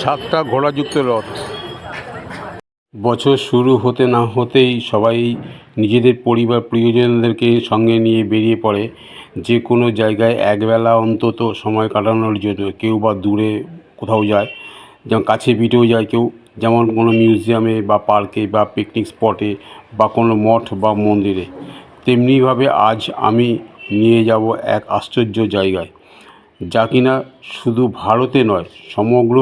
সাতটা ঘোড়াযুক্ত রথ। বছর শুরু হতে না হতেই সবাই নিজেদের পরিবার প্রিয়জনদেরকে সঙ্গে নিয়ে বেরিয়ে পড়ে। যে কোনো জায়গায় একবেলা অন্তত সময় কাটানোর জন্য কেউ বা দূরে কোথাও যায়, যেমন কাছে পিঠেও যায় কেউ। যেমন কোনো মিউজিয়ামে বা পার্কে বা পিকনিক স্পটে বা কোনো মঠ বা মন্দিরে। তেমনিভাবে আজ আমি নিয়ে যাব এক আশ্চর্য জায়গায়, যা কিনা শুধু ভারতে নয়, সমগ্র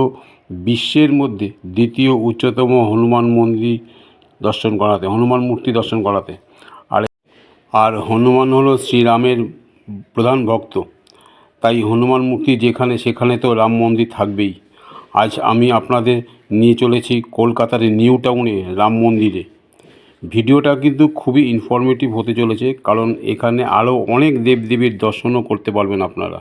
বিশ্বের মধ্যে দ্বিতীয় উচ্চতম হনুমান মন্দির দর্শন করাতে, হনুমান মূর্তি দর্শন করাতে। আর আর হনুমান হলো শ্রীরামের প্রধান ভক্ত। তাই হনুমান মূর্তি যেখানে, সেখানে তো রাম মন্দির থাকবেই। আজ আমি আপনাদের নিয়ে চলেছি কলকাতার নিউ টাউনে রাম মন্দিরে। ভিডিওটা কিন্তু খুবই ইনফরমেটিভ হতে চলেছে, কারণ এখানে আরও অনেক দেবদেবীর দর্শনও করতে পারবেন আপনারা।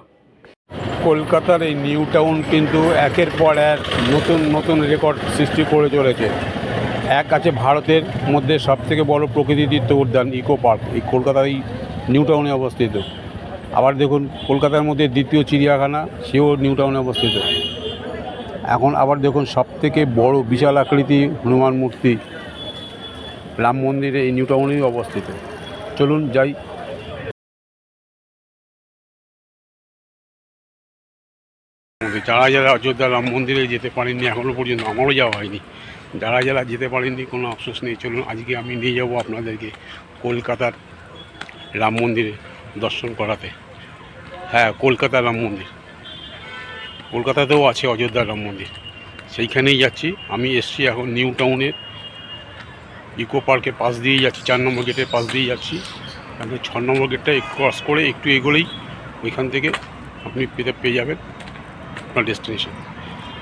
কলকাতার এই নিউ টাউন কিন্তু একের পর এক নতুন নতুন রেকর্ড সৃষ্টি করে চলেছে। এক আছে ভারতের মধ্যে সবথেকে বড় প্রকৃতিতীর্থ উদ্যান ইকো পার্ক। এই কলকাতার এই নিউ টাউনে অবস্থিত। আবার দেখুন, কলকাতার মধ্যে দ্বিতীয় চিড়িয়াখানা, সেও নিউ টাউনে অবস্থিত। এখন আবার দেখুন, সবথেকে বড় বিশাল আকৃতি হনুমান মূর্তি। রাম মন্দিরে এই নিউ টাউনেই অবস্থিত। চলুন যাই যারা যারা অযোধ্যা রাম মন্দিরে যেতে পারেননি এখনও পর্যন্ত আমারও যাওয়া হয়নি। যারা যারা যেতে পারেননি, কোনো আফসোস নেই। চলুন, আজকে আমি নিয়ে যাব আপনাদেরকে কলকাতার রাম মন্দিরে দর্শন করাতে। হ্যাঁ কলকাতার রাম মন্দির। কলকাতাতেও আছে অযোধ্যা রাম মন্দির। সেইখানেই যাচ্ছি। আমি এসছি এখন নিউ টাউনের ইকো পার্কের পাশ দিয়েই যাচ্ছি, চার নম্বর গেটের পাশ দিয়েই যাচ্ছি। আপনি ছ নম্বর গেটটা ক্রস করে একটু এগোলেই ওইখান থেকে আপনি পেতে পেয়ে যাবেন। আপনার ডেস্টিনেশন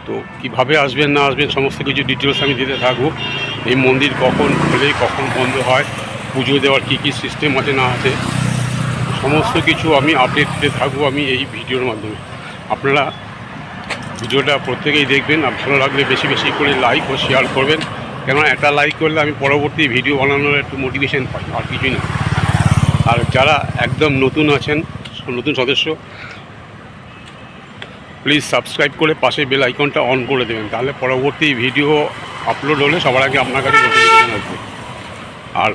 তো কীভাবে আসবেন, না আসবেন, সমস্ত কিছু ডিটেলস আমি দিতে থাকব। এই মন্দির কখন খোলে, কখন বন্ধ হয়, পুজো দেওয়ার কী কী সিস্টেম আছে, না আছে, সমস্ত কিছু আমি আপডেট দিতে থাকব আমি এই ভিডিওর মাধ্যমে। আপনারা ভিডিওটা প্রত্যেকেই দেখবেন, আর ভালো লাগলে বেশি বেশি করে লাইক ও শেয়ার করবেন। কেননা একটা লাইক করলে আমি পরবর্তী ভিডিও বানানোর একটু মোটিভেশন পাই, আর কিছুই না। আর যারা একদম নতুন আছেন, নতুন সদস্য প্লিজ সাবস্ক্রাইব করে পাশে বেল আইকনটা অন করে দেবেন, তাহলে পরবর্তী ভিডিও আপলোড হলে সবার আগে আপনার কাছে নোটিফিকেশান আসবে। আর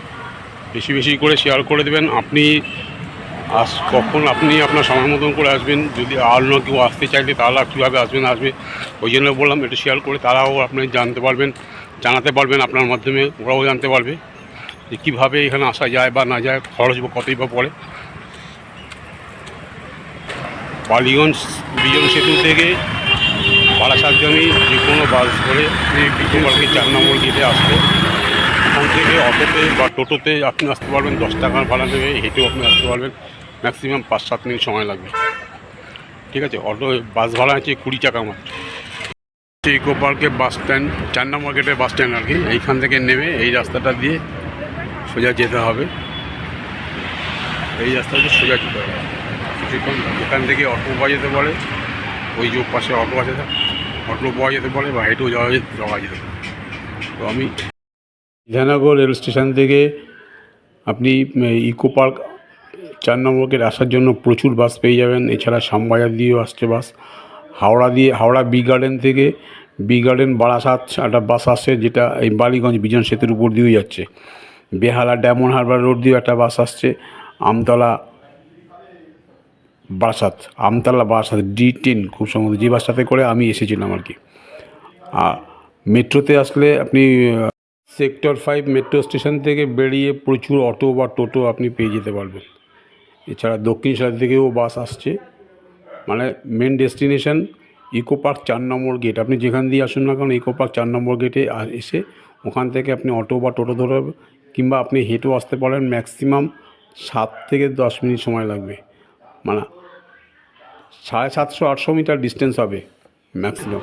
বেশি বেশি করে শেয়ার করে দেবেন, আপনি আস কখন আপনি আপনার সময় মতন করে আসবেন, যদি আর অন্য কেউ আসতে চাইলে তারা কীভাবে আসবেন, আসবে, ওই জন্য বললাম একটু শেয়ার করে তারাও আপনি জানতে পারবেন, জানাতে পারবেন আপনার মাধ্যমে, ওরাও জানতে পারবে যে কীভাবে এখানে আসা যায় বা না যায়, খরচ বা কতই বা পড়ে। বালিগঞ্জ বিজন সেতু থেকে বারাসাতগামী যে কোনো বাস ধরে বিজনবাড়ি চার নম্বর গেটে আসবে। ওখান থেকে অটোতে বা টোটোতে আপনি আসতে পারবেন, দশ টাকার ভাড়া নেবে, হেঁটেও আপনি আসতে পারবেন। ম্যাক্সিমাম পাঁচ সাত মিনিট সময় লাগবে। ঠিক আছে, অটো, বাস ভাড়া আছে কুড়ি টাকা মাত্র। ইকো পার্কে বাস স্ট্যান্ড, চার নম্বর গেটের বাস স্ট্যান্ড আর কি, এইখান থেকে নেমে এই রাস্তাটা দিয়ে সোজা যেতে হবে। এই রাস্তাটা সোজা যেতে হবে। কিছুক্ষণ এখান থেকে অটো পাওয়া যেতে পারে। ওই যে পাশে অটো আছে। অটো পাওয়া যেতে পারে বা হেঁটেও যাওয়া যাওয়া যেতে পারে। তো আমি বিধাননগর রেল স্টেশন থেকে আপনি ইকো পার্ক চার নম্বর গেট আসার জন্য প্রচুর বাস পেয়ে যাবেন। এছাড়া শ্যামবাজার দিয়েও আসছে বাস। হাওড়া দিয়ে, হাওড়া বি গার্ডেন থেকে বি গার্ডেন বারাসাত একটা বাস আসছে যেটা এই বালিগঞ্জ বিজন সেতুর উপর দিয়েও যাচ্ছে। বেহালা ডায়মন্ড হারবার রোড দিয়েও একটা বাস আসছে। আমতলা বারাসাত, আমতলা বারাসাত ডি টেন খুব সম্ভবত যে বাসটাতে করে আমি এসেছিলাম আর কি। আর মেট্রোতে আসলে আপনি সেক্টর ফাইভ মেট্রো স্টেশন থেকে বেরিয়ে প্রচুর অটো বা টোটো আপনি পেয়ে যেতে পারবেন। এছাড়া দক্ষিণ সাইড থেকেও বাস আসছে। মানে মেন ডেস্টিনেশন ইকো পার্ক চার নম্বর গেট আপনি যেখান দিয়ে আসুন না কারণ ইকো পার্ক চার নম্বর গেটে এসে ওখান থেকে আপনি অটো বা টোটো ধরে কিংবা আপনি হেঁটেও আসতে পারেন। ম্যাক্সিমাম সাত থেকে দশ মিনিট সময় লাগবে। মানে সাড়ে সাতশো, আটশো মিটার ডিস্টেন্স হবে ম্যাক্সিমাম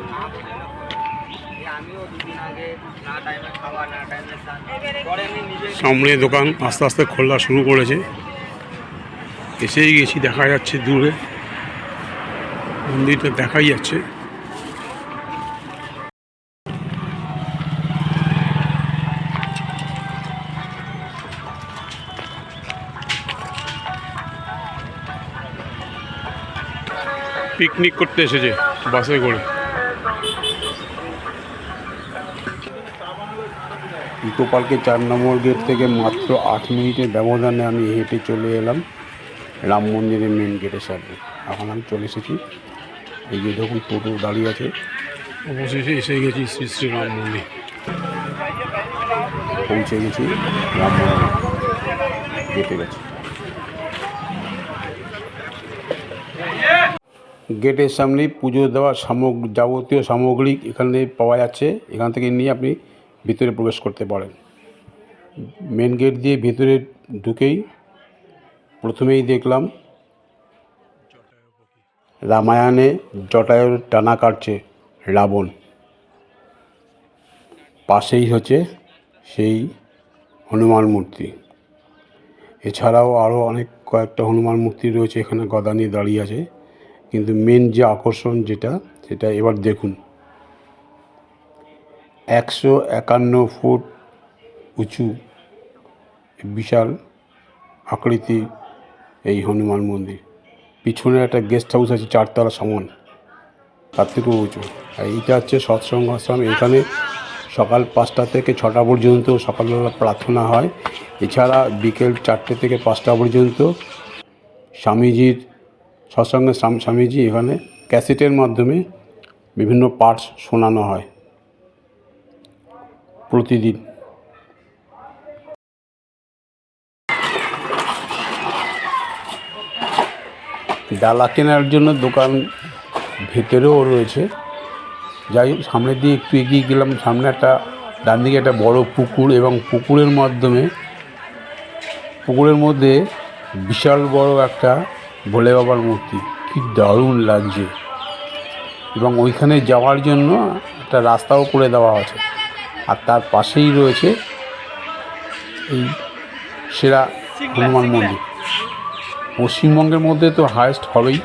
সামনে দোকান আস্তে আস্তে খোলা শুরু করেছে। এসেই গেছি, দেখা যাচ্ছে দূরে। মন্দিরটা দেখাই যাচ্ছে। পিকনিক করতে এসেছে বাসে করে। ইকো পার্কের চার নম্বর গেট থেকে মাত্র আট মিনিটের ব্যবধানে আমি হেঁটে চলে এলাম রাম মন্দিরের মেন গেটের সামনে। এখন আমি চলে এসেছি। এই যে দেখুন টোটো দাঁড়িয়ে আছে। অবশেষে এসে গেছি শ্রী শ্রী রাম মন্দির। পৌঁছে গেছি রাম মন্দির। গেটে গেছি। গেটের সামনেই পুজো দেওয়ার সামগ্রী যাবতীয় সামগ্রী এখানে পাওয়া যাচ্ছে। এখান থেকে নিয়ে আপনি ভিতরে প্রবেশ করতে পারেন। মেন গেট দিয়ে ভিতরে ঢুকেই প্রথমেই দেখলাম রামায়ণে জটায়ুর টানা কাটছে রাবণ। পাশেই হচ্ছে সেই হনুমান মূর্তি। এছাড়াও আরও অনেক কয়েকটা হনুমান মূর্তি রয়েছে। এখানে গদা নিয়ে দাঁড়িয়ে আছে। কিন্তু মেন যে আকর্ষণ যেটা, সেটা এবার দেখুন। একশো একান্ন ফুট উঁচু বিশাল আকৃতির এই হনুমান মন্দির। পিছনে একটা গেস্ট হাউস আছে, চারতলা সমান। তার থেকেও উঁচু। আর এইটা হচ্ছে সৎসঙ্গ আশ্রম এখানে সকাল পাঁচটা থেকে ছটা পর্যন্ত সকালবেলা প্রার্থনা হয়। এছাড়া বিকেল চারটে থেকে পাঁচটা পর্যন্ত স্বামীজির সৎসঙ্গে স্বাম- স্বামীজি এখানে ক্যাসেটের মাধ্যমে বিভিন্ন পাঠ শোনানো হয় প্রতিদিন। ডালা কেনার জন্য দোকান ভেতরেও রয়েছে। যাই সামনের দিয়ে একটু এগিয়ে গেলাম, সামনে একটা, ডান দিকে একটা বড় পুকুর এবং পুকুরের মাধ্যমে, পুকুরের মধ্যে বিশাল বড় একটা ভোলে বাবার মূর্তি। কি দারুণ লাগছে। এবং ওইখানে যাওয়ার জন্য একটা রাস্তাও করে দেওয়া আছে। আর তার পাশেই রয়েছে এই সেরা হনুমান মন্দির। পশ্চিমবঙ্গের মধ্যে তো হায়েস্ট হবেই।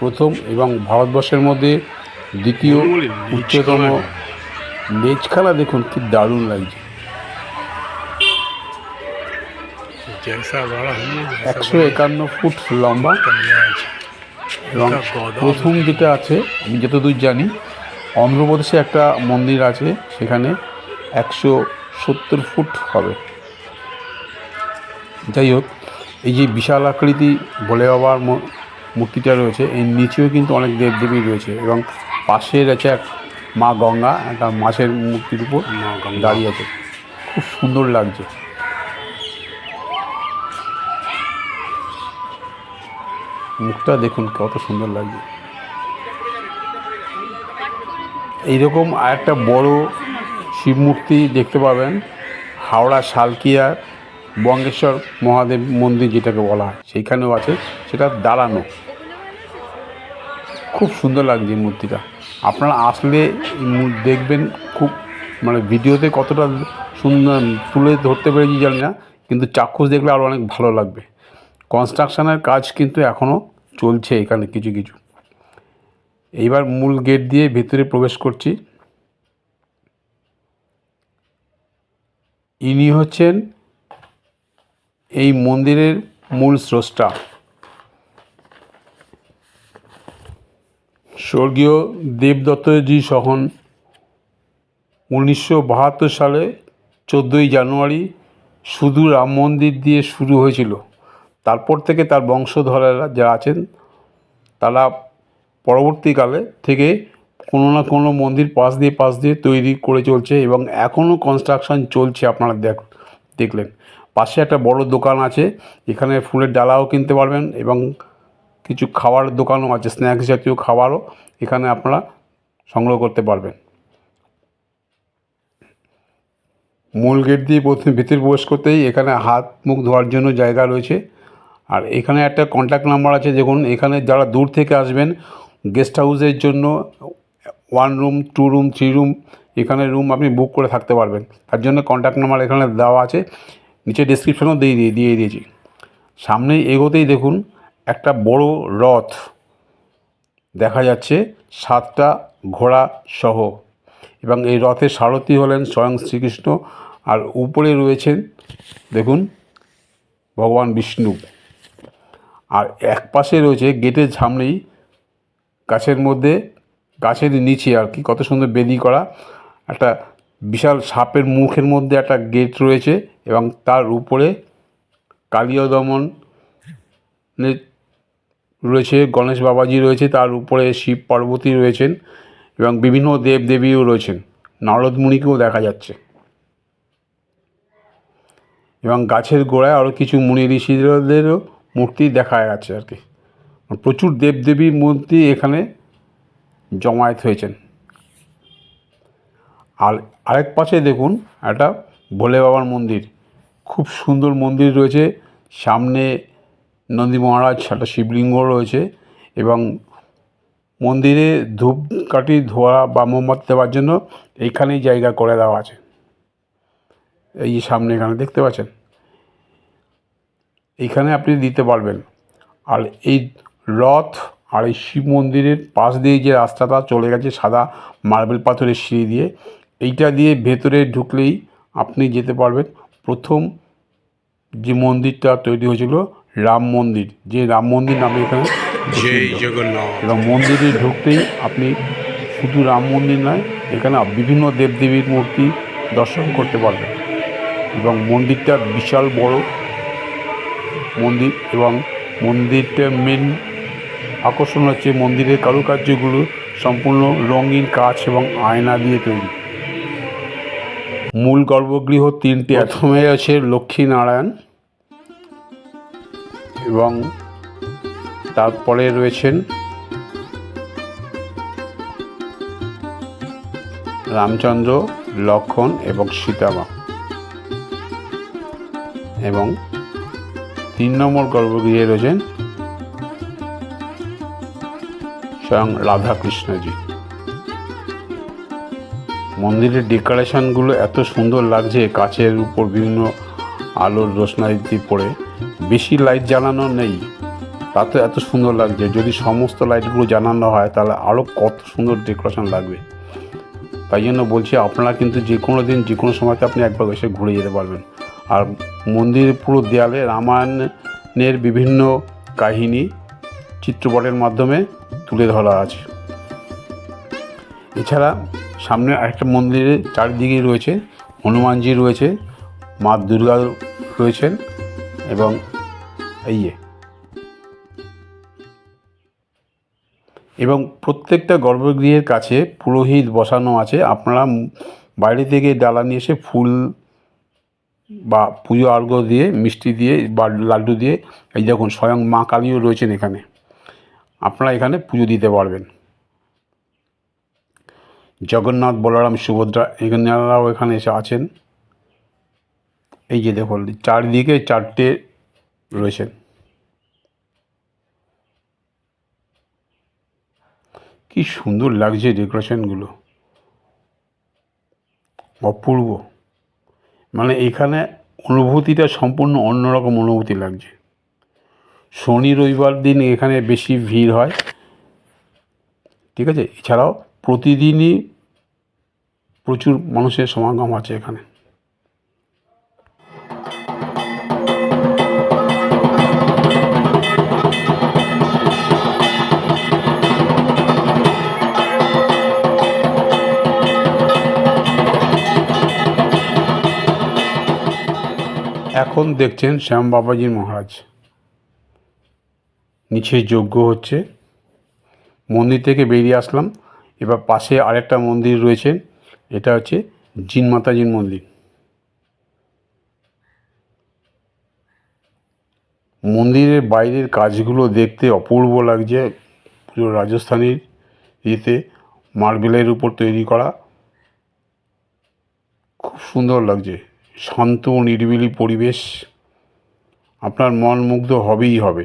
প্রথম এবং ভারতবর্ষের মধ্যে দ্বিতীয় উচ্চতম। লেজখানা দেখুন কি দারুণ লাগছে। একশো একান্ন ফুট লম্বা। এবং প্রথম যেটা আছে আমি যতদূর জানি অন্ধ্রপ্রদেশে একটা মন্দির আছে সেখানে একশো সত্তর ফুট হবে। যাই হোক এই যে বিশাল আকৃতি ভোলে বাবার মূর্তিটা রয়েছে এর নিচেও কিন্তু অনেক দেবদেবী রয়েছে এবং পাশে রয়েছে এক মা গঙ্গা একটা মাছের মূর্তির উপর মা দাঁড়িয়ে আছে। খুব সুন্দর লাগছে। মুখটা দেখুন কত সুন্দর লাগছে। এইরকম আরেকটা বড় শিব মূর্তি দেখতে পাবেন, হাওড়া শালকিয়া বঙ্গেশ্বর মহাদেব মন্দির যেটাকে বলা হয়, সেইখানেও আছে, সেটা দাঁড়ানো। খুব সুন্দর লাগছে মূর্তিটা। আপনারা আসলে দেখবেন খুব মানে ভিডিওতে কতটা সুন্দর তুলে ধরতে পেরেছি জানি না, কিন্তু চাক্ষুষ দেখলে আরও অনেক ভালো লাগবে। কনস্ট্রাকশানের কাজ কিন্তু এখনও চলছে এখানে কিছু কিছু। এইবার মূল গেট দিয়ে ভেতরে প্রবেশ করছি। ইনি হচ্ছেন এই মন্দিরের মূল স্রষ্টা। স্বর্গীয় দেবদত্তজি সহন উনিশশো বাহাত্তর সালে চোদ্দোই জানুয়ারি শুধু রাম মন্দির দিয়ে শুরু হয়েছিল। তারপর থেকে তার বংশধরেরা যারা আছেন, তারা পরবর্তীকালে থেকে কোনো না কোনো মন্দির পাশ দিয়ে পাশ দিয়ে তৈরি করে চলছে এবং এখনও কনস্ট্রাকশন চলছে আপনারা দেখ, দেখলেন। পাশে একটা বড় দোকান আছে, এখানে ফুলের ডালাও কিনতে পারবেন এবং কিছু খাওয়ার দোকানও আছে স্ন্যাক্স জাতীয় খাবারও এখানে আপনারা সংগ্রহ করতে পারবেন। মূল গেট দিয়ে প্রথমে ভিতরে প্রবেশ করতেই এখানে হাত মুখ ধোয়ার জন্য জায়গা রয়েছে। আর এখানে একটা কন্ট্যাক্ট নাম্বার আছে, দেখুন, এখানে যারা দূর থেকে আসবেন গেস্ট হাউসের জন্য one room two room three room এখানে রুম আপনি বুক করে থাকতে পারবেন। তার জন্য কন্ট্যাক্ট নাম্বার এখানে দেওয়া আছে, নিচে ডিসক্রিপশনেও দিয়ে দিয়ে দিয়ে দিয়েছি। সামনে এগোতেই দেখুন, একটা বড় রথ দেখা যাচ্ছে, সাতটা ঘোড়া সহ। এবং এই রথের সারথি হলেন স্বয়ং শ্রীকৃষ্ণ, আর উপরে রয়েছেন, দেখুন, ভগবান বিষ্ণু। আর এক পাশে রয়েছে গেটের সামনেই গাছের মধ্যে, গাছের নিচে আর কি, কত সুন্দর বেদি করা। একটা বিশাল সাপের মুখের মধ্যে একটা গেট রয়েছে এবং তার উপরে কালীয় দমন রয়েছে, গণেশ বাবাজি রয়েছে, তার উপরে শিব পার্বতী রয়েছেন এবং বিভিন্ন দেব দেবীও রয়েছেন। নারদ মুনিকেও দেখা যাচ্ছে। এবং গাছের গোড়ায় আরও কিছু মুনি ঋষিদেরও মূর্তি দেখা যাচ্ছে আর কি। প্রচুর দেবদেবীর মূর্তি এখানে জমায়েত হয়েছেন। আর আরেক পাশে দেখুন একটা ভোলে বাবার মন্দির। খুব সুন্দর মন্দির রয়েছে। সামনে নন্দী মহারাজ, একটা শিবলিঙ্গ রয়েছে এবং মন্দিরে ধূপকাঠি ধোয়া বা মোমবাতি দেওয়ার জন্য এইখানেই জায়গা করে দেওয়া আছে। এই সামনে এখানে দেখতে পাচ্ছেন? এইখানে আপনি দিতে পারবেন। আর এই রথ আর এই শিব মন্দিরের পাশ দিয়ে যে রাস্তাটা চলে গেছে সাদা মার্বেল পাথরের সিঁড়ি দিয়ে এইটা দিয়ে ভেতরে ঢুকলেই আপনি যেতে পারবেন। প্রথম যে মন্দিরটা তৈরি হয়েছিল রাম মন্দির যে রাম মন্দির নামে এখানে এবং মন্দিরে ঢুকতেই আপনি শুধু রাম মন্দির নয় এখানে বিভিন্ন দেবদেবীর মূর্তি দর্শন করতে পারবেন। এবং মন্দিরটা বিশাল বড় মন্দির এবং মন্দিরটা মেন আকর্ষণ হচ্ছে মন্দিরের কারুকার্যগুলো সম্পূর্ণ রঙিন কাচ এবং আয়না দিয়ে তৈরি। মূল গর্ভগৃহ তিনটি প্রথমে আছে লক্ষ্মীনারায়ণ এবং তারপরে রয়েছেন রামচন্দ্র, লক্ষণ এবং সীতামা এবং তিন নম্বর গর্ভগৃহে রয়েছেন স্বয়ং রাধাকৃষ্ণজি। মন্দিরের ডেকোরেশনগুলো এত সুন্দর লাগছে, কাচের উপর বিভিন্ন আলোর রোশনাইতে পড়ে। বেশি লাইট জ্বালানো নেই, তাতে এত সুন্দর লাগছে। যদি সমস্ত লাইটগুলো জ্বালানো হয়, তাহলে আরও কত সুন্দর ডেকোরেশন লাগবে। তাই জন্য বলছি, আপনারা কিন্তু যে কোনো দিন যে কোনো সময়তে আপনি একবার এসে ঘুরে যেতে পারবেন। আর মন্দিরের পুরো দেয়ালে রামায়ণের বিভিন্ন কাহিনী চিত্রপটের মাধ্যমে তুলে ধরা আছে। এছাড়া সামনে আরেকটা মন্দিরের চারিদিকে রয়েছে, হনুমানজি রয়েছে, মা দুর্গা রয়েছেন এবং এই এবং প্রত্যেকটা গর্ভগৃহের কাছে পুরোহিত বসানো আছে। আপনারা বাইরে থেকে ডালা নিয়ে এসে ফুল বা পুজো আর্ঘ্য দিয়ে, মিষ্টি দিয়ে বা লাড্ডু দিয়ে, এই দেখুন স্বয়ং মা কালীও রয়েছেন এখানে। আপনারা এখানে পুজো দিতে পারবেন। জগন্নাথ, বলরাম, সুভদ্রা এখানেরাও এখানে এসে আছেন। এই যে দেখুন, চারদিকে চারটে রয়েছেন। কি সুন্দর লাগছে ডেকোরেশনগুলো। অপূর্ব। মানে এখানে অনুভূতিটা সম্পূর্ণ অন্যরকম অনুভূতি লাগছে। শনি রবিবার দিন এখানে বেশি ভিড় হয়। ঠিক আছে? এছাড়াও প্রতিদিনই প্রচুর মানুষের সমাগম আছে এখানে। এখন দেখছেন শ্যাম বাবাজি মহারাজ। নিচে যজ্ঞ হচ্ছে। মন্দির থেকে বেরিয়ে আসলাম। এবার পাশে আরেকটা মন্দির রয়েছে। এটা হচ্ছে জিন মাতাজির মন্দির। মন্দিরের বাইরের কাজগুলো দেখতে অপূর্ব লাগছে। পুরো রাজস্থানের ইয়েতে মার্বেলের উপর তৈরি করা। খুব সুন্দর লাগছে। শান্ত ও নিরিবিলি পরিবেশ আপনার মন মুগ্ধ হবেই হবে।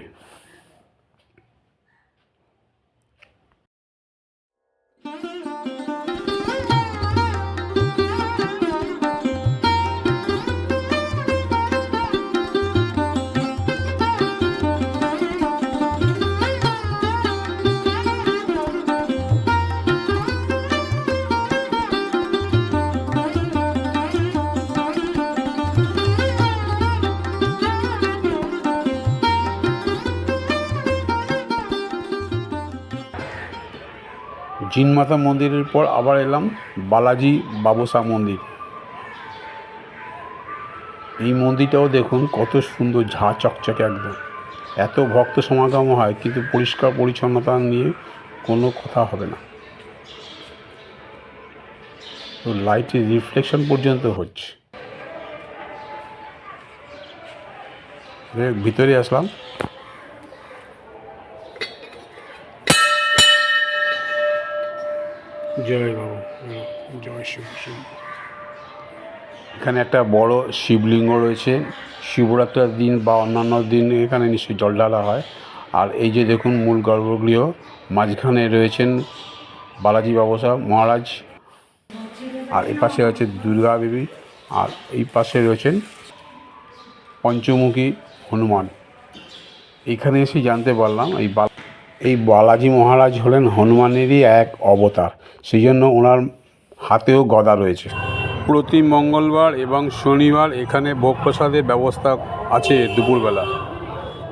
জিনমাতা মন্দিরের পর আবার এলাম বালাজি বাবুসা মন্দির। এই মন্দিরটাও দেখুন কত সুন্দর, ঝা চকচকে একদম। এত ভক্ত সমাগম হয়, কিন্তু পরিষ্কার পরিচ্ছন্নতা নিয়ে কোনো কথা হবে না। তো লাইটের রিফ্লেকশন পর্যন্ত হচ্ছে। ভিতরে আসলাম। জয় বাবা জয় শিব শিব। এখানে একটা বড় শিবলিঙ্গ রয়েছে। শিবরাত্রির দিন বা অন্যান্য দিন এখানে নিশ্চয়ই জল ঢালা হয়। আর এই যে দেখুন মূল গর্ভগৃহ, মাঝখানে রয়েছেন বালাজি বাবসা মহারাজ। আর এই পাশে আছে দুর্গা দেবী, আর এই পাশে রয়েছেন পঞ্চমুখী হনুমান। এখানে এসে জানতে পারলাম, এই এই বালাজি মহারাজ হলেন হনুমানেরই এক অবতার। সেই জন্য ওনার হাতেও গদা রয়েছে। প্রতি মঙ্গলবার এবং শনিবার এখানে ভোগ প্রসাদের ব্যবস্থা আছে দুপুরবেলা।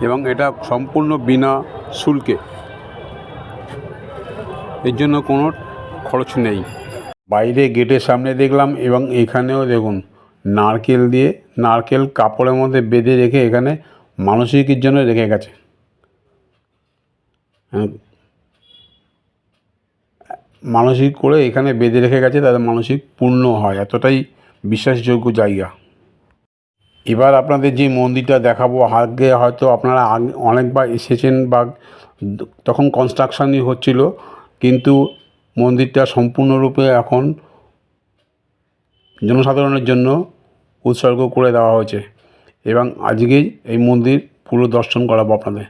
এবং এটা সম্পূর্ণ বিনা শুল্কে। এর জন্য কোনো খরচ নেই। বাইরে গেটের সামনে দেখলাম এবং এখানেও দেখুন, নারকেল দিয়ে, নারকেল কাপড়ের মধ্যে বেঁধে রেখে এখানে মানসিকের জন্য রেখে গেছে। মানসিক করে এখানে বেঁধে রেখে গেছে, তাদের মানসিক পূর্ণ হয়, এতটাই বিশ্বাসযোগ্য জায়গা। এবার আপনাদের যে মন্দিরটা দেখাবো, আগে হয়তো আপনারা আগে অনেকবার এসেছেন বা তখন কনস্ট্রাকশনই হচ্ছিল, কিন্তু মন্দিরটা সম্পূর্ণরূপে এখন জনসাধারণের জন্য উৎসর্গ করে দেওয়া হয়েছে। এবং আজকেই এই মন্দির পুরো দর্শন করাবো আপনাদের।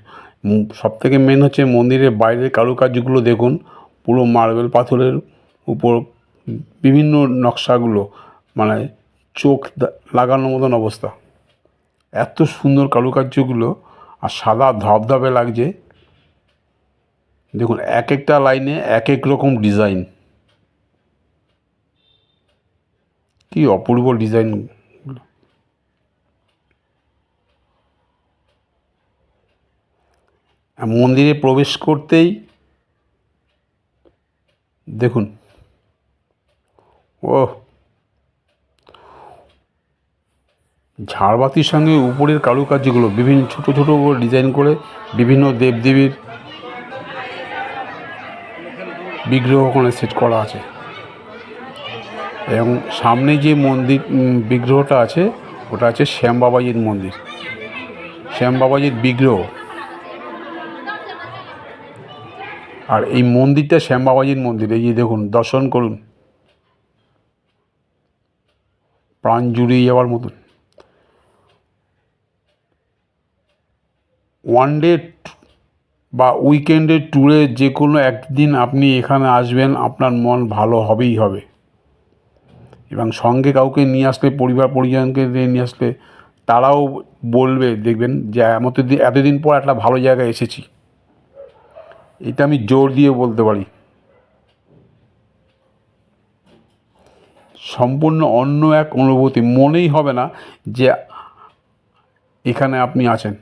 সব থেকে মেন হচ্ছে মন্দিরের বাইরের কারুকার্যগুলো দেখুন। পুরো মার্বেল পাথরের উপর বিভিন্ন নকশাগুলো মানে চোখ লাগানোর মতন অবস্থা। এত সুন্দর কারুকার্যগুলো আর সাদা ধবধবে লাগছে। দেখুন এক একটা লাইনে এক এক রকম ডিজাইন কি অপূর্ব ডিজাইন মন্দিরে প্রবেশ করতেই দেখুন ও ঝাড়বাতির সঙ্গে উপরের কারুকার্যগুলো, বিভিন্ন ছোট ছোট ডিজাইন করে বিভিন্ন দেবদেবীর বিগ্রহ ওখানে সেট করা আছে। এবং সামনে যে মন্দির বিগ্রহটা আছে, ওটা আছে শ্যাম বাবাজির মন্দির। শ্যাম বাবাজির বিগ্রহ। আর এই মন্দিরটা শ্যামবাবাজির মন্দির, এই যে দেখুন, দর্শন করুন। প্রাণ জুড়িয়ে যাওয়ার মতন। ওয়ান ডে বা উইকেন্ডের ট্যুরে যে কোনো একদিন আপনি এখানে আসবেন, আপনার মন ভালো হবেই হবে। এবং সঙ্গে কাউকে নিয়ে আসলে, পরিবার পরিজনকে নিয়ে আসলে, তারাও বলবে, দেখবেন যে এমত এতদিন পর একটা ভালো জায়গায় এসেছি। এটা আমি জোর দিয়ে বলতে পারি। সম্পূর্ণ অন্য এক অনুভূতি, মনেই হবে না যে এখানে আপনি আছেন।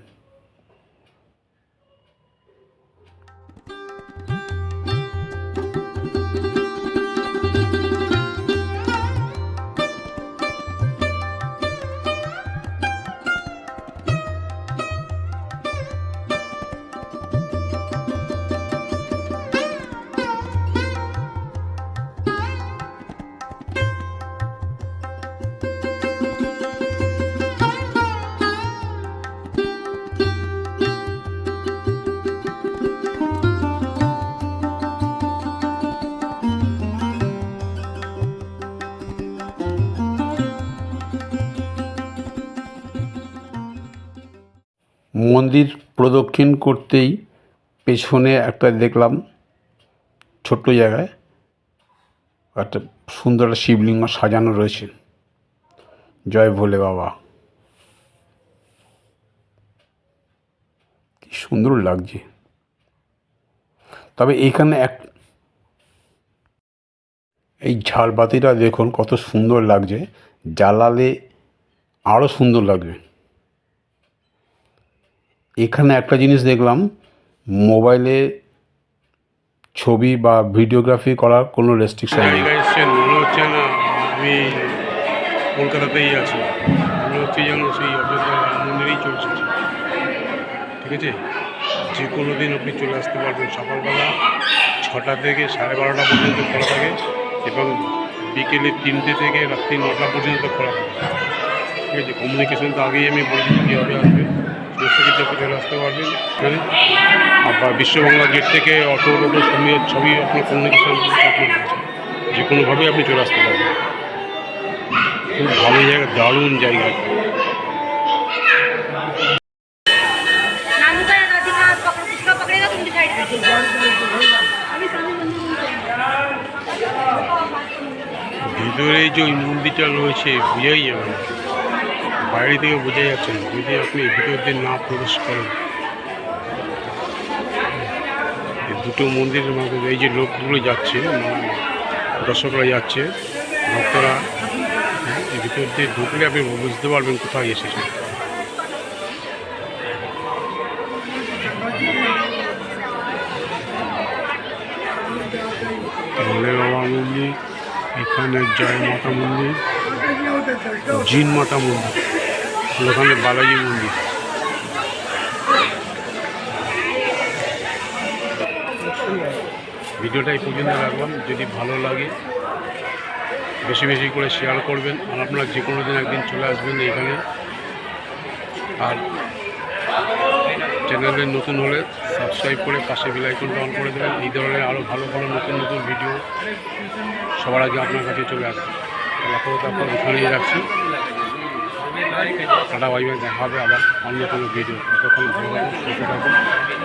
মন্দির প্রদক্ষিণ করতেই পেছনে একটা দেখলাম ছোট্ট জায়গায় একটা সুন্দর শিবলিঙ্গ সাজানো রয়েছে। জয় ভোলে বাবা। কি সুন্দর লাগছে। তবে এখানে এক এই ঝাড়বাতিটা দেখুন কত সুন্দর লাগছে। জ্বালালে আরও সুন্দর লাগবে। এখানে একটা জিনিস দেখলাম, মোবাইলে ছবি বা ভিডিওগ্রাফি করার কোনো রেস্ট্রিকশন নেই। মনে হচ্ছে আমি কলকাতাতেই আছি। হচ্ছে যেন সেই অযোধ্যা রাম মন্দিরেই চলে ঠিক আছে? যে কোনো দিন আপনি চলে আসতে পারবেন। সকালবেলা ছটা থেকে সাড়ে বারোটা পর্যন্ত খোলা থাকে এবং বিকেলে তিনটে থেকে রাত্রি নটা পর্যন্ত খোলা থাকে। ঠিক আছে? কমিউনিকেশন তো আগেই আমি বলে দিচ্ছি কীভাবে আসবে বিশ্বজিৎ লোকে আবার বিশ্ববাংলা গেট থেকে অটো, টোটো সবই সবই আপনার কমিউনিকেশন যে কোনোভাবেই আপনি চলে আসতে পারবেন খুব ভালো জায়গা, দারুণ জায়গা। ভিতরে যে ওই মন্দিরটা রয়েছে, বুঝাই যাবে না। বাইরে থেকে বোঝা যাচ্ছে না। যদি আপনি ভিতর দিয়ে না প্রবেশ করেন দুটো মন্দিরের মধ্যে এই যে লোকগুলো যাচ্ছে দর্শকরা যাচ্ছে ভক্তরা হ্যাঁ, ভিতর দিয়ে ঢুকলে আপনি বুঝতে পারবেন কোথায় এসেছে। মন্দির এখানে জয় মাতা মন্দির জিন মাতা মন্দির। ওখানে বালাজি মন্দির। ভিডিওটা এই পর্যন্ত রাখলাম। যদি ভালো লাগে, বেশি বেশি করে শেয়ার করবেন। আর আপনারা যে কোনো দিন একদিন চলে আসবেন এখানে আর চ্যানেলে নতুন হলে সাবস্ক্রাইব করে পাশে বেল আইকনটা অন করে দেবেন। এই ধরনের আরও ভালো ভালো নতুন নতুন ভিডিও সবার আগে আপনার কাছে চলে আসবে। তারপর তারপর এখানেই রাখছি। টাটা বাই দেখা হবে আবার অন্য কোনো ভিডিও ততক্ষণ ভালো থাকুন সুস্থ